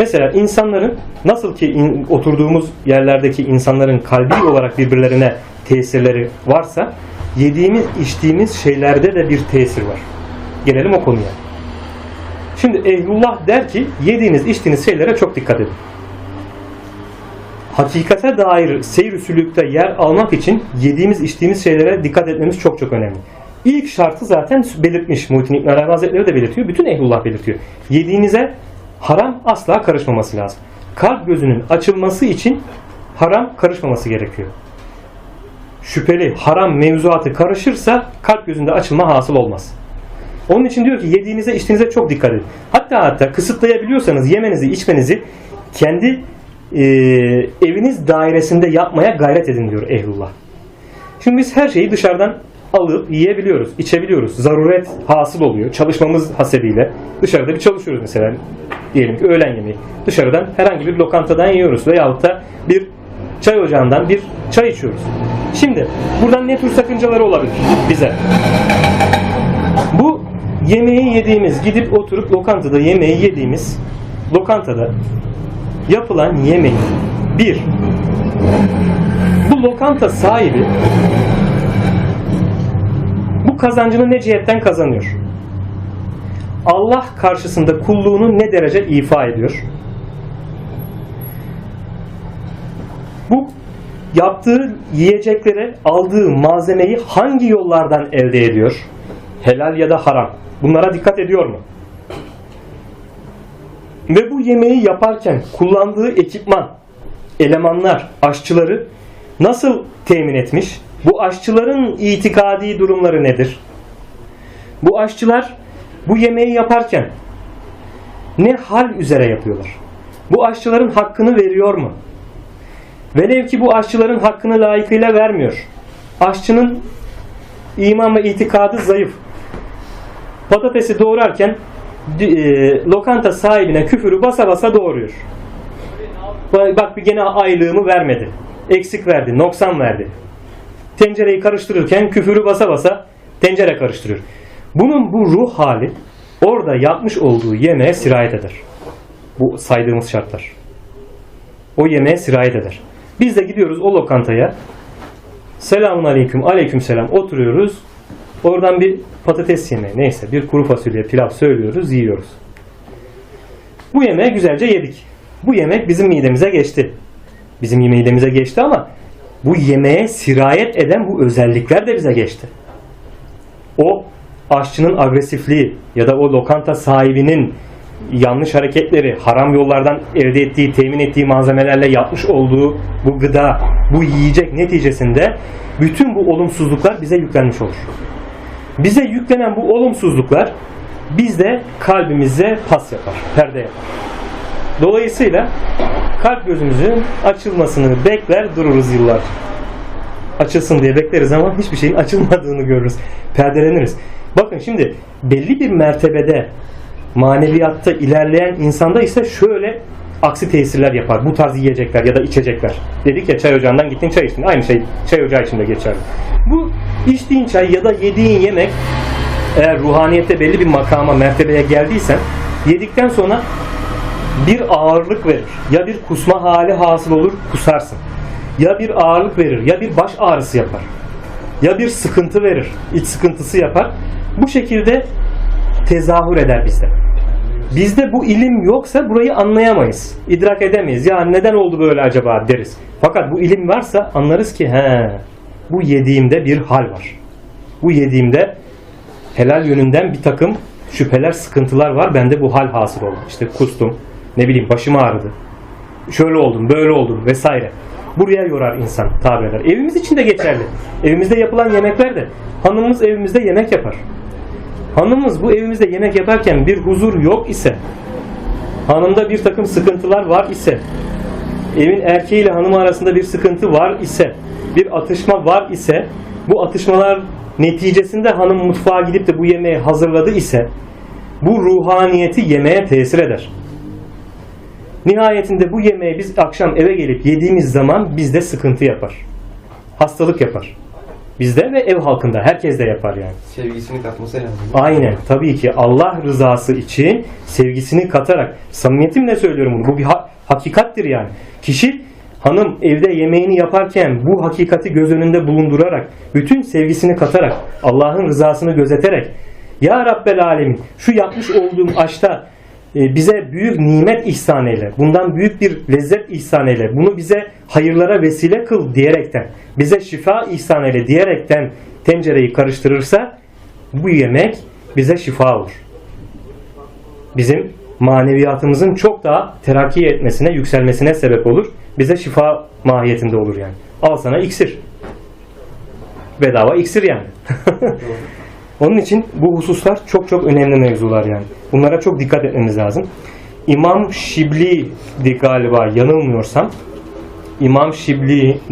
Mesela insanların nasıl ki in- oturduğumuz yerlerdeki insanların kalbi olarak birbirlerine tesirleri varsa yediğimiz içtiğimiz şeylerde de bir tesir var. Gelelim o konuya. Şimdi ehlullah der ki yediğiniz içtiğiniz şeylere çok dikkat edin. Hakikate dair seyir sülükte yer almak için yediğimiz içtiğimiz şeylere dikkat etmemiz çok çok önemli. İlk şartı zaten belirtmiş Muhittin İbn Arabi Hazretleri de belirtiyor. Bütün ehlullah belirtiyor. Yediğinize haram asla karışmaması lazım. Kalp gözünün açılması için haram karışmaması gerekiyor. Şüpheli haram mevzuatı karışırsa kalp gözünde açılma hasıl olmaz. Onun için diyor ki yediğinize içtiğinize çok dikkat edin. Hatta hatta kısıtlayabiliyorsanız yemenizi içmenizi kendi e, eviniz dairesinde yapmaya gayret edin diyor ehlullah. Şimdi biz her şeyi dışarıdan alıp yiyebiliyoruz, içebiliyoruz. Zaruret hasıl oluyor. Çalışmamız hasebiyle dışarıda bir çalışıyoruz mesela. Diyelim ki öğlen yemeği. Dışarıdan herhangi bir lokantadan yiyoruz veyahut da bir çay ocağından bir çay içiyoruz. Şimdi buradan ne tür sakıncaları olabilir bize? Bu yemeği yediğimiz, gidip oturup lokantada yemeği yediğimiz lokantada yapılan yemeği bir bu lokanta sahibi bu kazancını ne cihetten kazanıyor? Allah karşısında kulluğunu ne derece ifa ediyor? Bu yaptığı yiyeceklere aldığı malzemeyi hangi yollardan elde ediyor? Helal ya da haram. Bunlara dikkat ediyor mu? Ve bu yemeği yaparken kullandığı ekipman, elemanlar, aşçıları nasıl temin etmiş? Bu aşçıların itikadi durumları nedir? Bu aşçılar bu yemeği yaparken ne hal üzere yapıyorlar? Bu aşçıların hakkını veriyor mu? Velev ki bu aşçıların hakkını layıkıyla vermiyor. Aşçının iman ve itikadı zayıf. Patatesi doğrarken e, lokanta sahibine küfürü basa basa doğuruyor. Bak bir gene aylığımı vermedi. Eksik verdi, noksan verdi. Tencereyi karıştırırken küfürü basa basa tencere karıştırıyor. Bunun bu ruh hali orada yapmış olduğu yemeğe sirayet eder. Bu saydığımız şartlar. O yemeğe sirayet eder. Biz de gidiyoruz o lokantaya. Selamun aleyküm, aleyküm selam oturuyoruz. Oradan bir patates yemeği neyse bir kuru fasulye pilav söylüyoruz yiyoruz. Bu yemeği güzelce yedik. Bu yemek bizim midemize geçti. Bizim midemize geçti ama bu yemeğe sirayet eden bu özellikler de bize geçti. O aşçının agresifliği ya da o lokanta sahibinin yanlış hareketleri, haram yollardan elde ettiği, temin ettiği malzemelerle yapmış olduğu bu gıda, bu yiyecek neticesinde bütün bu olumsuzluklar bize yüklenmiş olur. Bize yüklenen bu olumsuzluklar bizde kalbimize pas yapar, perde yapar. Dolayısıyla kalp gözümüzün açılmasını bekler dururuz yıllar. Açılsın diye bekleriz ama hiçbir şeyin açılmadığını görürüz. Perdeleniriz. Bakın şimdi belli bir mertebede maneviyatta ilerleyen insanda ise şöyle aksi tesirler yapar. Bu tarz yiyecekler ya da içecekler. Dedik ya çay ocağından gittin çay içtin. Aynı şey çay ocağı için de geçerli. Bu içtiğin çay ya da yediğin yemek eğer ruhaniyette belli bir makama, mertebeye geldiysen yedikten sonra bir ağırlık verir. Ya bir kusma hali hasıl olur, kusarsın. Ya bir ağırlık verir, ya bir baş ağrısı yapar. Ya bir sıkıntı verir, iç sıkıntısı yapar. Bu şekilde tezahür eder bizde. Bizde bu ilim yoksa burayı anlayamayız. İdrak edemeyiz. Ya neden oldu böyle acaba deriz. Fakat bu ilim varsa anlarız ki he bu yediğimde bir hal var. Bu yediğimde helal yönünden bir takım şüpheler, sıkıntılar var. Bende bu hal hasıl oldu. İşte kustum, ne bileyim başım ağrıdı. Şöyle oldum, böyle oldum vesaire. Buraya yorar insan tabir eder. Evimiz için de geçerli. Evimizde yapılan yemekler de hanımımız evimizde yemek yapar. Hanımımız bu evimizde yemek yaparken bir huzur yok ise, hanımda bir takım sıkıntılar var ise, evin erkeğiyle hanımı arasında bir sıkıntı var ise, bir atışma var ise, bu atışmalar neticesinde hanım mutfağa gidip de bu yemeği hazırladı ise, bu ruhaniyeti yemeğe tesir eder. Nihayetinde bu yemeği biz akşam eve gelip yediğimiz zaman bizde sıkıntı yapar. Hastalık yapar. Bizde ve ev halkında. Herkes de yapar yani. Sevgisini katması lazım. Aynen. Tabii ki Allah rızası için sevgisini katarak, samimiyetimle söylüyorum bunu. Bu bir ha- hakikattir yani. Kişi hanım evde yemeğini yaparken bu hakikati göz önünde bulundurarak, bütün sevgisini katarak, Allah'ın rızasını gözeterek, Ya Rabbel Alemin şu yapmış olduğum aşta bize büyük nimet ihsan eyle, bundan büyük bir lezzet ihsan eyle, bunu bize hayırlara vesile kıl diyerekten, bize şifa ihsan eyle diyerekten tencereyi karıştırırsa bu yemek bize şifa olur. Bizim maneviyatımızın çok daha terakki etmesine, yükselmesine sebep olur. Bize şifa mahiyetinde olur yani. Al sana iksir. Bedava iksir yani. Onun için bu hususlar çok çok önemli mevzular yani. Bunlara çok dikkat etmemiz lazım. İmam Şibli'di galiba yanılmıyorsam. İmam Şibli